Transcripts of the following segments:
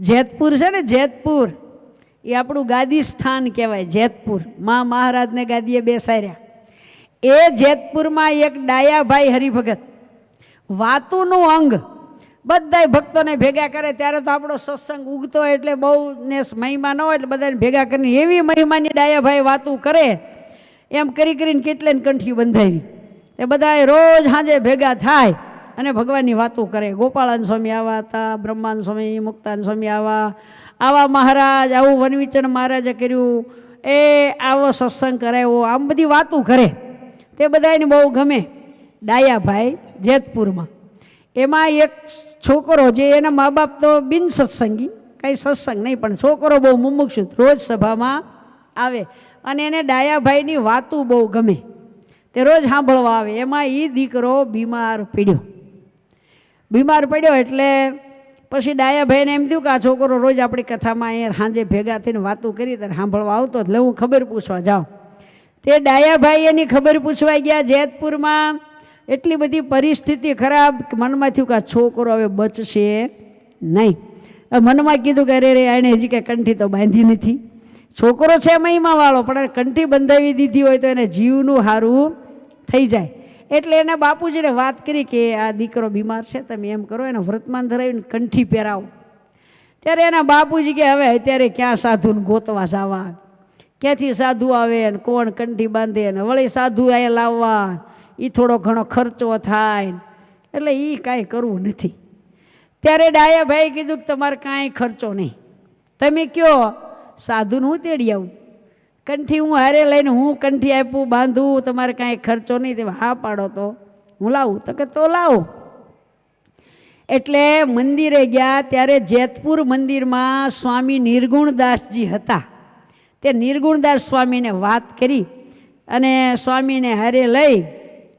જેતપુર છે ને, જેતપુર. એ આપણું ગાદી સ્થાન કહેવાય, જેતપુર. મા મહારાજને ગાદીએ બેસાડ્યા. એ જેતપુરમાં એક ડાયાભાઈ હરિભગત. વાતુનું અંગ. બધાય ભક્તોને ભેગા કરે, ત્યારે તો આપણો સત્સંગ ઉગતો હોય એટલે બહુ ને મહિમા ન હોય, એટલે બધાને ભેગા કરીને એવી મહિમાની ડાયાભાઈ વાતું કરે, એમ કરી કરીને કેટલે ને કંઠી બંધાવી. એ બધાએ રોજ સાંજે ભેગા થાય. અને ભગવાનની વાતો કરે. ગોપાળાન સ્વામી આવા હતા, બ્રહ્માન સ્વામી, મુક્તાન સ્વામી આવા. આવા મહારાજ, આવું વનવિચન મહારાજે કર્યું. એ આવો સત્સંગ કરાવ્યો, આમ બધી વાતો કરે. તે બધાને બહુ ગમે. ડાયાભાઈ, જેતપુરમાં. એમાં એક છોકરો જે એના મા બાપ તો બિન સત્સંગી, કંઈ સત્સંગ નહીં, પણ છોકરો બહુ મુમુક્ષુ રોજ સભામાં આવે. અને એને ડાયાભાઈની વાતું બહુ ગમે. તે રોજ સાંભળવા આવે. એમાં એ દીકરો બીમાર પડ્યો. બીમાર પડ્યો એટલે પછી ડાયાભાઈને એમ થયું કે આ છોકરો રોજ આપણી કથામાં અહીંયા સાંજે ભેગા થઈને વાતું કરી ત્યારે સાંભળવા આવતો એટલે હું ખબર પૂછવા જાઉં. તે ડાયાભાઈ એની ખબર પૂછવા ગયા જેતપુરમાં. એટલી બધી પરિસ્થિતિ ખરાબ મનમાં થયું કે આ છોકરો હવે બચશે નહીં. મનમાં કીધું કે અરે રે એણે હજી કંઈ કંઠી તો બાંધી નથી. છોકરો છે મહિમાવાળો, પણ કંઠી બંધાવી દીધી હોય તો એને જીવનું સારું થઈ જાય. એટલે એના બાપુજીને વાત કરી કે આ દીકરો બીમાર છે, તમે એમ કરો, એને વ્રતમાન ધરાવીને કંઠી પહેરાવો. ત્યારે એના બાપુજી કે, હવે અત્યારે ક્યાં સાધુને ગોતવા જવા ક્યાંથી સાધુ આવે ને કોણ કંઠી બાંધે ને વળી સાધુ અહીંયા લાવવા એ થોડો ઘણો ખર્ચો થાય એટલે એ કાંઈ કરવું નથી. ત્યારે ડાયાભાઈ કીધું કે, તમારે કાંઈ ખર્ચો નહીં. તમે કયો, સાધુને હું તેડી આવું? કંઠી હું હારે લઈને હું કંઠી આપું બાંધું, તમારે કાંઈ ખર્ચો નહીં, તે હા પાડો તો. હું લાવું? તો કે તો લાવો. એટલે મંદિરે ગયા ત્યારે જેતપુર મંદિરમાં સ્વામી નિર્ગુણદાસજી હતા. તે નિર્ગુણદાસ સ્વામીને વાત કરી અને સ્વામીને હારે લઈ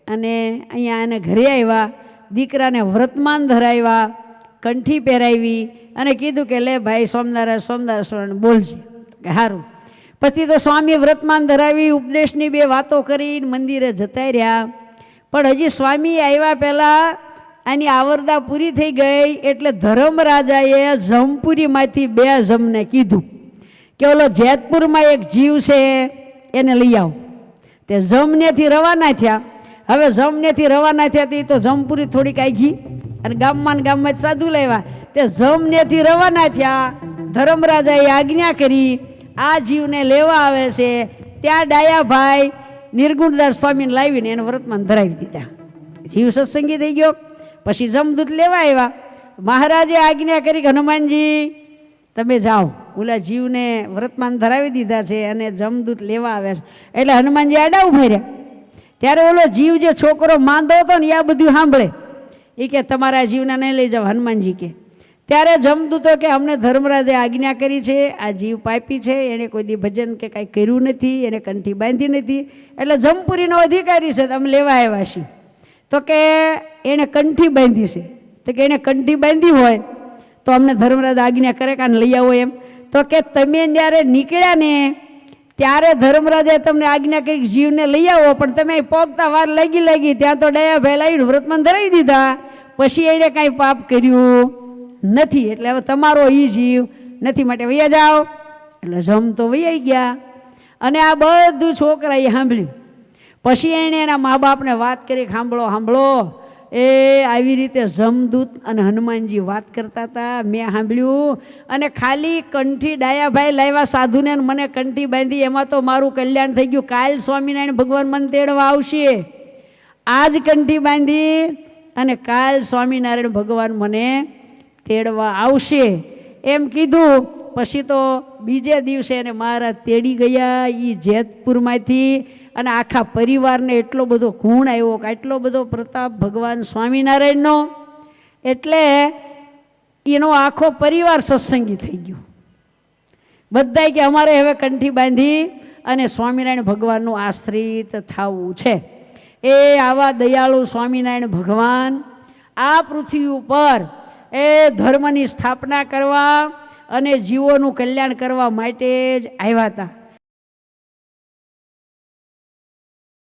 અને અહીંયા એને ઘરે આવ્યા, દીકરાને વ્રતમાન ધરાવ્યા, કંઠી પહેરાવી અને કીધું કે લે ભાઈ સોમનારાયણ સોમનારાયણ બોલજે. કે સારું પછી તો સ્વામી વ્રતમાન ધરાવી ઉપદેશની બે વાતો કરીને મંદિરે જતા રહ્યા. પણ હજી સ્વામી આવ્યા પહેલાં આની આવરદા પૂરી થઈ ગઈ એટલે ધર્મરાજાએ જમપુરીમાંથી બે જમને કીધું કે ઓલો જેતપુરમાં એક જીવ છે, એને લઈ આવો. તે જમનેથી રવાના થયા. હવે જમનેથી રવાના થયા તે તો જમપુરી થોડીક આગી અને ગામમાં ને ગામમાં સાધુ લાવ્યા. તે જમનેથી રવાના થયા, ધર્મરાજાએ આજ્ઞા કરી આ જીવને લેવા આવે છે, ત્યાં ડાયાભાઈ નિર્ગુણદાસ સ્વામીને લાવીને એને વ્રતમાન ધરાવી દીધા. જીવ સત્સંગી થઈ ગયો, પછી જમદૂત લેવા આવ્યા. મહારાજે આજ્ઞા કરી હનુમાનજી, તમે જાઓ. ઓલા જીવને વ્રતમાન ધરાવી દીધા છે અને જમદૂત લેવા આવ્યા છે. એટલે હનુમાનજી આડા ઊભા ત્યારે ઓલો જીવ જે છોકરો માંદો હતો ને આ બધું સાંભળે. એ કે, તમારા જીવના નહીં લઈ જાઓ, હનુમાનજી કે. ત્યારે જમદૂતો કે અમને ધર્મરાજે આજ્ઞા કરી છે, આ જીવ પાપી છે એણે કોઈ દી ભજન કે કાંઈ કર્યું નથી, એને કંઠી બાંધી નથી. એટલે જમપુરીનો અધિકારી છે તમે લેવા આવ્યા છીએ. તો કે એણે કંઠી બાંધી છે. તો કે એણે કંઠી બાંધી હોય, તો અમને ધર્મરાજ આજ્ઞા કરે કાન લઈ આવો એમ. તો કે તમે જ્યારે નીકળ્યા ને, ત્યારે ધર્મરાજે તમને આજ્ઞા કરી જીવને લઈ આવો, પણ તમે પોગતા વાર લાગી લાગી, ત્યાં તો ડયા ભાઈ વ્રતમાં ધરાવી દીધા. પછી એણે કાંઈ પાપ કર્યું. નથી, એટલે હવે તમારો એ જીવ નથી માટે વૈયા જાઓ. એટલે જમ તો વૈયા ગયા. અને આ બધું છોકરાએ સાંભળ્યું. પછી એણે એના મા બાપને વાત કરી, સાંભળો સાંભળો. એ આવી રીતે જમદૂત અને હનુમાનજી વાત કરતા હતા, મેં સાંભળ્યું. અને ખાલી કંઠી ડાયાભાઈ લાવ્યા સાધુને મને કંઠી બાંધી. એમાં તો મારું કલ્યાણ થઈ ગયું. કાલ સ્વામિનારાયણ ભગવાન મને તેડવા આવશે. આજ કંઠી બાંધી અને કાલ સ્વામિનારાયણ ભગવાન મને તેડવા આવશે. એમ કીધું. પછી તો બીજે દિવસે એને મહારાજ તેડી ગયા એ જેતપુરમાંથી. અને આખા પરિવારને એટલો બધો ગુણ આવ્યો કે એટલો બધો પ્રતાપ ભગવાન સ્વામિનારાયણનો. એટલે એનો આખો પરિવાર સત્સંગી થઈ ગયો. બધાય કે અમારે હવે કંઠી બાંધી અને સ્વામિનારાયણ ભગવાનનું આશ્રિત થવું છે. એ આવા દયાળુ સ્વામિનારાયણ ભગવાન આ પૃથ્વી ઉપર એ ધર્મની સ્થાપના કરવા અને જીવોનું કલ્યાણ કરવા માટે જ આવ્યા હતા.